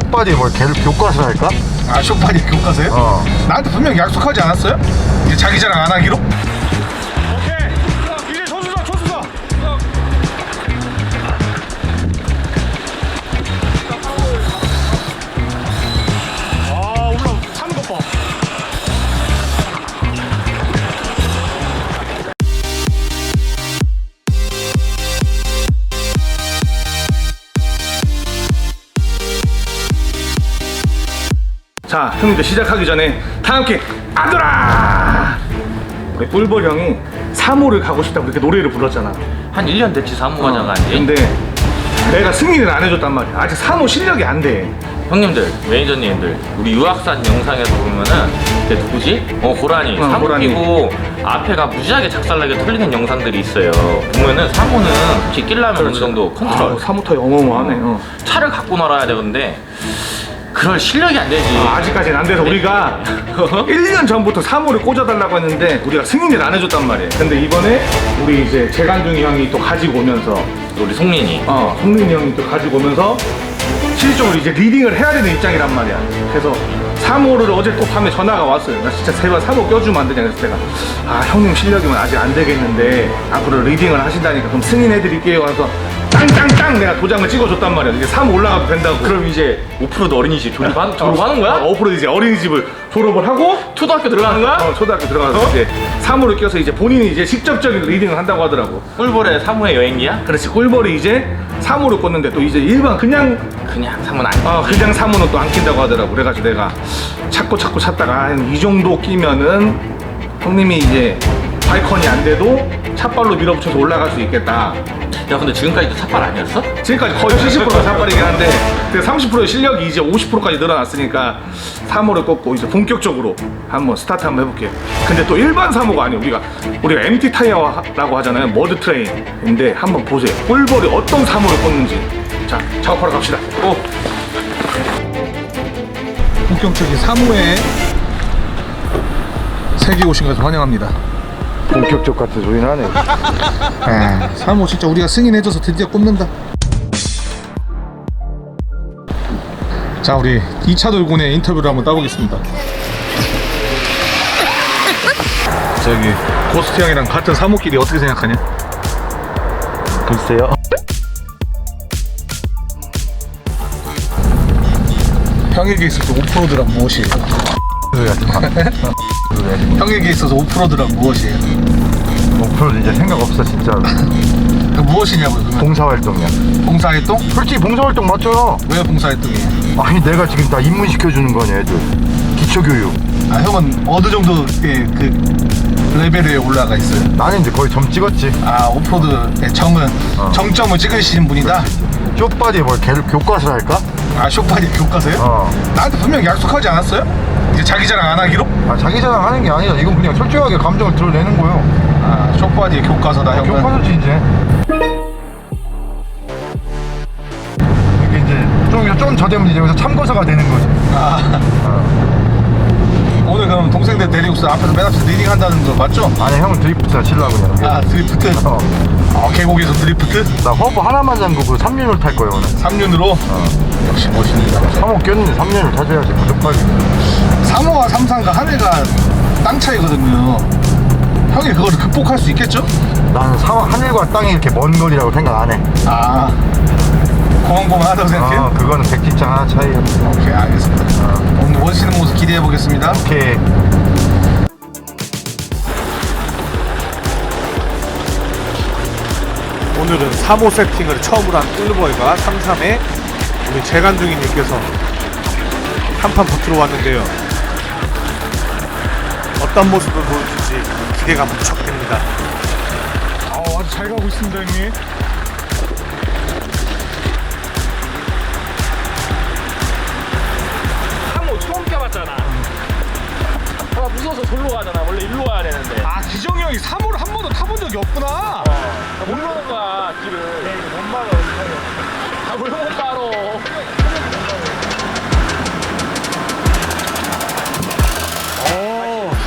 쇼바디 뭘 걔를 교과서 할까? 아 쇼파디 교과서요? 어. 나한테 분명 약속하지 않았어요? 이제 자기 자랑 안 하기로? 자, 형님들 시작하기 전에 다 함께 안돌아! 우리 꿀벌 형이 3호를 가고 싶다고 그렇게 노래를 불렀잖아. 한 1년 됐지 사무과장 한지 근데 내가 승인을 안 해줬단 말이야. 아직 3호 실력이 안 돼. 형님들 매니저님들 우리 유학산 영상에서 보면은 걔 누구지? 어 고라니 어, 사무 고라니. 끼고 앞에가 무지하게 작살나게 털리는 영상들이 있어요 보면은 사무는 이렇게 끼려면 어느 정도 컨트롤 아, 3호 터이 어마어마하네. 어. 차를 갖고 놀아야 되는데 그럴 실력이 안 되지 아, 아직까지는 안 돼서 우리가 1년 전부터 3호를 꽂아달라고 했는데 우리가 승인을 안 해줬단 말이야. 근데 이번에 우리 이제 재간둥이 형이 또 가지고 오면서 우리 송민이 어, 성민이 형이 또 가지고 오면서 실질적으로 이제 리딩을 해야 되는 입장이란 말이야. 그래서 3호를 어제 또 밤에 전화가 왔어요. 나 진짜 제발 3호 껴주면 안 되냐. 그래서 내가 아, 형님 실력이면 아직 안 되겠는데 앞으로 리딩을 하신다니까 그럼 승인해드릴게요. 그래서 땅땅땅 내가 도장을 찍어줬단 말이야. 이제 3호 올라가도 된다고. 그럼 이제 오프로드 어린이집 졸업한, 졸업하는 거야? 어, 어프로 이제 어린이집을 졸업을 하고 초등학교 들어가는 거야? 어, 초등학교 들어가서 이제 3호를 껴서 이제 본인이 이제 직접적인 리딩을 한다고 하더라고. 꿀벌의 사무의 여행기야? 그렇지 꿀벌이 이제 3호를 꽂는데 또 이제 일반 그냥 그냥 사무는 아니야 아 그냥 사무는 또 안 낀다고 하더라고 그래가지고 내가 찾고 찾고 찾다가 한 이 정도 끼면은 형님이 이제 발컨이 안 돼도 찻발로 밀어붙여서 올라갈 수 있겠다 야 근데 지금까지도 삿발 아니었어? 지금까지 거의 70%가 샷발이긴 한데 그 30%의 실력이 이제 50%까지 늘어났으니까 3호를 꽂고 이제 본격적으로 한번 스타트 한번 해볼게요. 근데 또 일반 3호가 아니에요. 우리가 우리가 MT 타이어라고 하잖아요. 머드 트레인인데 한번 보세요. 꿀벌이 어떤 3호를 꽂는지. 자 작업하러 갑시다. 오. 본격적인 사무에 세계 오신 것을 환영합니다. 본격적 같은 소리는 하네. 아, 사무 진짜 우리가 승인해줘서 드디어 꼽는다. 자, 우리 2차 돌고의 인터뷰를 한번 따보겠습니다. 저기 고스트 형이랑 같은 사무끼리 어떻게 생각하냐? 글쎄요. 형에게 있어서 오프로드란 무엇이에요? 하지 마. 형에게 있어서 오프로드란 무엇이에요? 목표로 이제 생각 없어 진짜로. 그 무엇이냐고요? 그러면 봉사활동이야. 봉사활동? 솔직히 봉사활동 맞죠? 왜 봉사활동이에요? 아니 내가 지금 다 입문시켜주는 거냐 애들. 기초교육. 아, 형은 어느 정도의 그 레벨에 올라가 있어요? 나는 이제 거의 점 찍었지. 아, 오프로드의 정은 어. 정점을 찍으시는 분이다? 쇼바디 뭘 걔를 교과서 할까? 아, 쇼파디 교과서요? 어. 나한테 분명 약속하지 않았어요? 이제 자기 자랑 안 하기로? 아 자기 자랑 하는 게 아니라 이건 그냥 솔직하게 감정을 드러내는 거요. 아, 쇼파디의 교과서다, 형은. 교과서지 이제. 이게 이제 좀좀저 되면 이제 여기서 참고서가 되는 거지. 아. 오늘 그럼 동생들 데리고서 앞에서 맨 앞에서 리딩 한다는 거 맞죠? 아니 형은 드리프트나 치려고 그냥. 아, 드리프트? 어. 아, 계곡에서 드리프트? 나 허브 하나만 잠그고 3년을 탈 거예요 오늘. 3륜으로? 역시 멋있습니다. 3호 꼈는데 3년을 타줘야지 무조건이. 3호와 3상과 하늘과 땅 차이거든요. 형이 그거를 극복할 수 있겠죠? 나는 사, 하늘과 땅이 이렇게 먼 거리라고 생각 안 해. 아, 고만고만하다고 생각해요? 어, 그거는 백지장 하나 차이야. 오케이, 알겠습니다. 오 늘 멋있는 모습 기대해 보겠습니다. 오케이. 오늘은 3호 세팅을 처음으로 한 꿀보이가 33에 우리 재간둥이님께서 한판 붙들어 왔는데요. 어떤 모습을 보여줄지 기대가 무척 됩니다. 아, 아주 잘 가고 있습니다, 형님. 아 무서워서 절로 가잖아. 원래 일로 가야 되는데. 아, 기정이 형이 3호를 한 번도 타본 적이 없구나. 모르는 거야 길을. 못 말어. 아왜못 말어.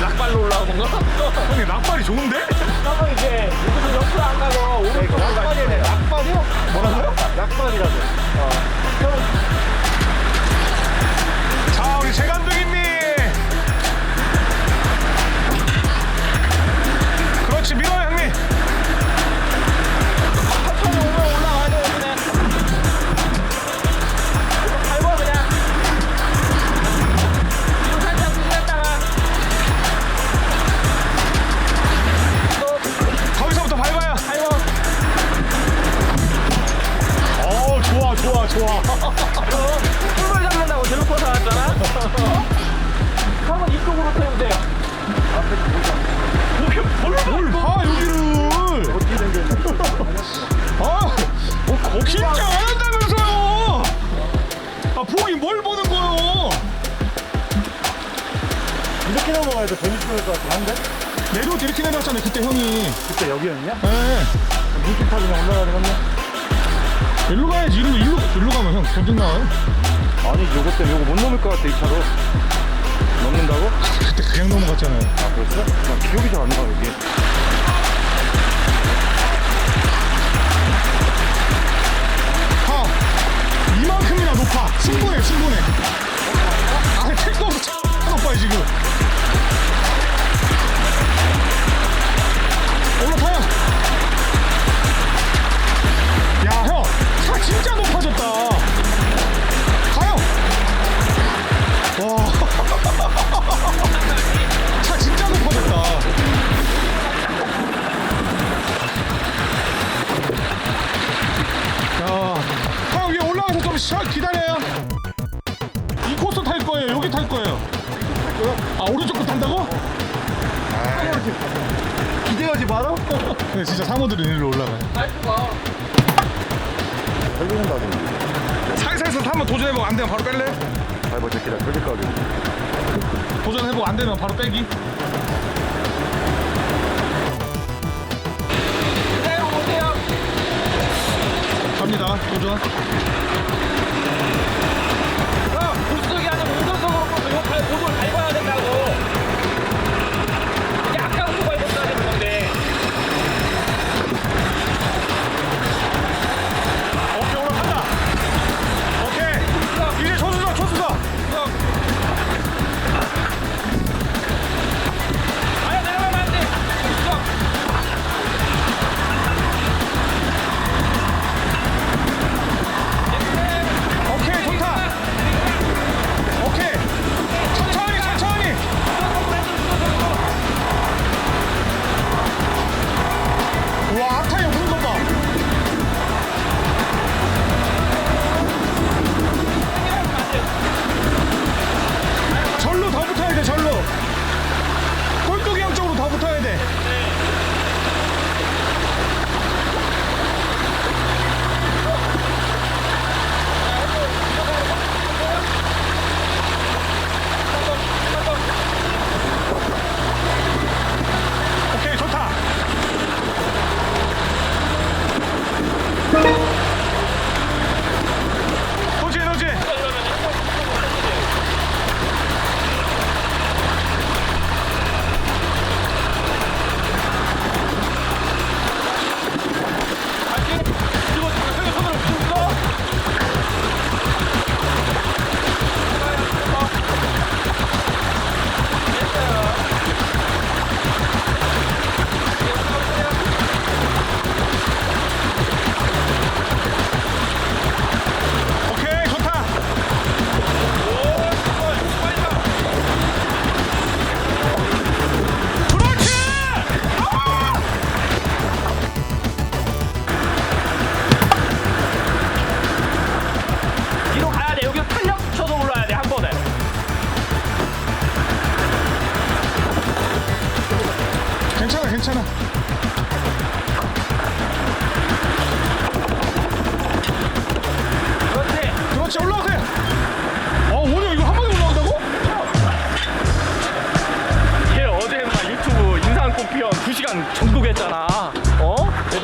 낙발로 올라오는 거? 형님, 낙발이 좋은데? 넘어가야 더 재밌을 것 같긴 한데? 내려올 때 이렇게 내려왔잖아요. 그때 형이. 그때 여기였냐? 네. 물기 타고 그냥 올라가는 건데? 일로 가야지. 일로 일로 일로 가면 형. 전등 나와요. 아니 요거 때문에 요거 못 넘을 것 같아 이 차로. 넘는다고? 그때 그냥 넘어갔잖아요. 아 그랬어? 나 기억이 잘 안나 여기. 아 이만큼이나 높아. 충분해 충분해. 아 차 높아요 지금 마라 네, 진짜 사모들은 일로 올라가요. 걸리는다고 살살살 타면 도전해보고 안 되면 바로 뺄래? 아이고 새끼다 그렇게 까지 도전해보고 안 되면 바로 빼기. 갑니다. 도전.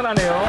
대단하네요.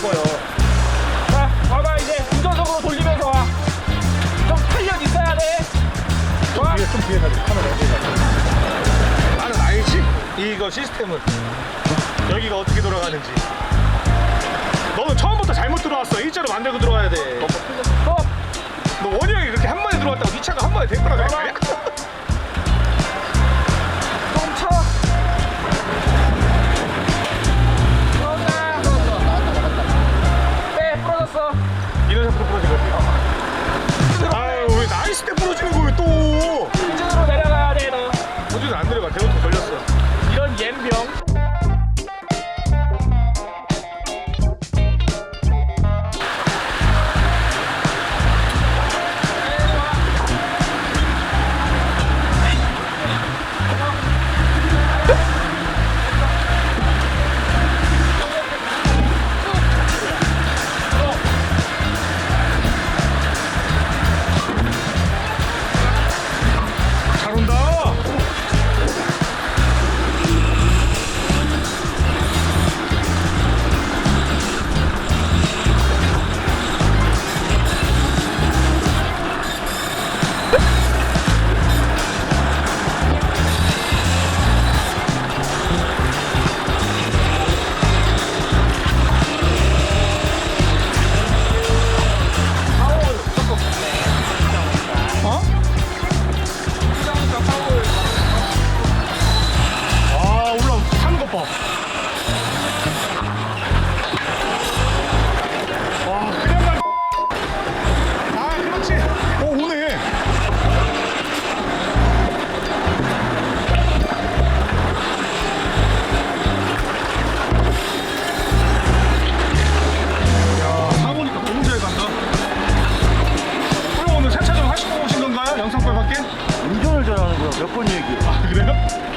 싶어요. 자, 봐봐 이제 운전석으로 돌리면서 와. 좀 탄력 있어야 돼. 와. 뒤에 좀 뒤에 가지 카메라 뒤에 가지. 나는 알지 이거 시스템은 여기가 어떻게 돌아가는지. 너는 처음부터 잘못 들어왔어. 일자로 만들고 들어가야 돼. 어? 너 원형이 이렇게 한 번에 들어왔다고 네 차가 한 번에 될 거라고 プロジェクト。 몇 번 얘기해. 아, 그래요?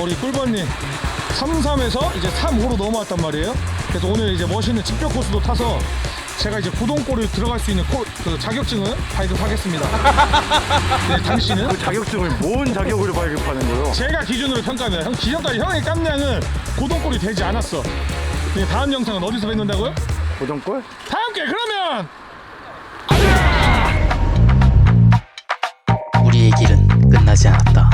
우리 꿀벌님. 33에서 이제 3호로 넘어왔단 말이에요. 그래서 오늘 이제 멋있는 직벽 코스도 타서 제가 이제 구동골을 들어갈 수 있는 코, 그 자격증을 발급하겠습니다. 네, 당신은 자격증을 뭔 자격으로 발급하는 거요? 제가 기준으로 평가합니다. 형 기존까지 형의 깜냥은 고동골이 되지 않았어. 네, 다음 영상은 어디서 뵙는다고요? 고정골? 다음 게 그러면 우리의 길은 끝나지 않았다.